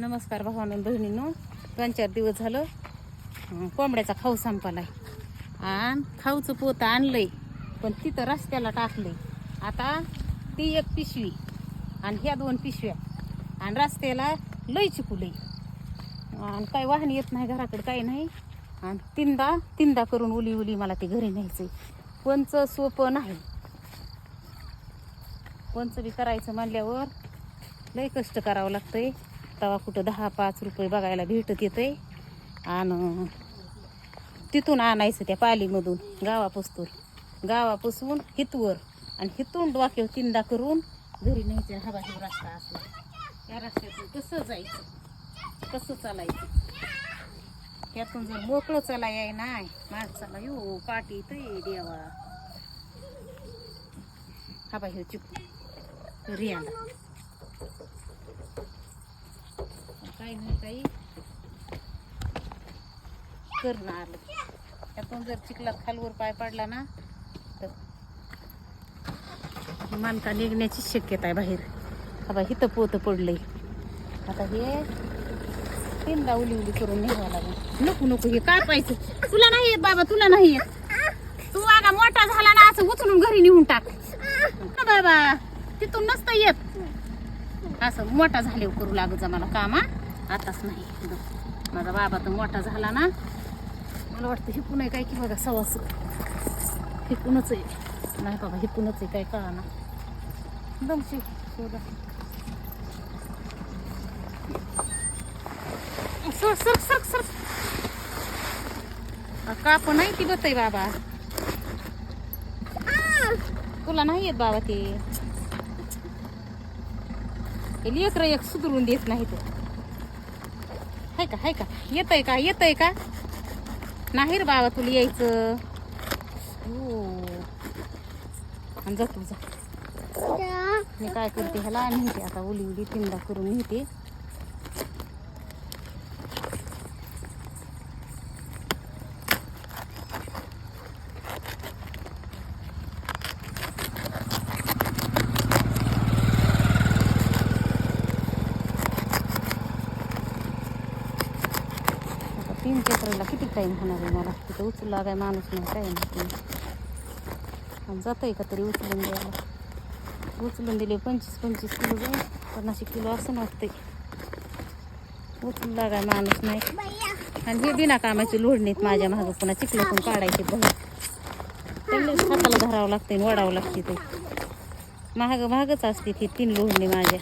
नमस्कार भावानं बहिणीनो. दोन चार दिवस झालं कोंबड्याचा खाऊ संपलाय. आणि खाऊचं पोतं आणलंय पण तिथं रस्त्याला टाकलंय. आता ती एक पिशवी आणि ह्या दोन पिशव्या. आणि रस्त्याला लय चिकुलय. आणि काय वाहन येत नाही घराकडे काही नाही. आणि तीनदा तीनदा करून उली उली मला ते घरी न्यायचं पंच सोपं नाही. पंच बी करायचं म्हणल्यावर लय कष्ट करावं लागतंय. तवा कुठं दहा पाच रुपये बघायला भेटत येते आणि तिथून आणायचं त्या पालीमधून गावापासून. गावापासून हितवर. आणि हितून डोक्यावर तीनदा करून घरी न्यायचं हा बाहेर रस्ता असला. त्या रस्त्यातून कसं जायचं? कसं चालायचं? त्यातून जर मोकळं चला याय नाही माणसाला यो पाठी ते देवा. हा बाहेर चिपू रियाला. काही नाही काही करणं आलं. त्यातून जर चिखलात खालवर पाय पडला ना तर मानका निघण्याची शक्यता आहे बाहेर. हा हिथं इथं पोतं पडलंय. आता हे तीनदा उली उली करून निघावं लागेल. नको नको हे काय पाहिजे तुला नाही येत बाबा तुला नाही येत. तू आगा मोठा झाला ना असं उचलून घरी नेऊन टाक. बाबा? तिथून नसतं येत. असं मोठा झाल्यावर करू लागत मला कामा आताच नाही. माझा बाबा तर मोठा झाला ना. मला वाटतं हे पुन्हा काय की बघा सवास हे पुनच आहे. नाही बाबा हे पुनच आहे काय कळा ना दमशी शोधा सर सर सर सर. काप नाही ती बत बाबा? तुला नाही येत बाबा ते. हे एक सुधरून देत नाही तो. हाय का हाय का? येतय का येतय का? नाही रे बाबा तुला यायचं. हो जा तू जा. मी काय करते ह्याला नेते आता उली उली तीनदा करून नेते आता तीन चक्राला किती टाईम होणार आहे मला? तिथं उचलला काय माणूस नाही काय नाही. आणि जातंय का तरी उचलून द्यायला? उचलून दिले पंचवीस पंचवीस किलो जाईल. पन्नास किलो असं वाटतंय. उचलला काय माणूस नाही. आणि हे बिना कामाची लोड नाहीत माझ्या मागं. पुन्हा चिखलातून काढायचे बाहेर त्यांना हाताला धरावं लागते वडावं लागते ते. महाग महागच असते ती तीन लोडणे माझ्या.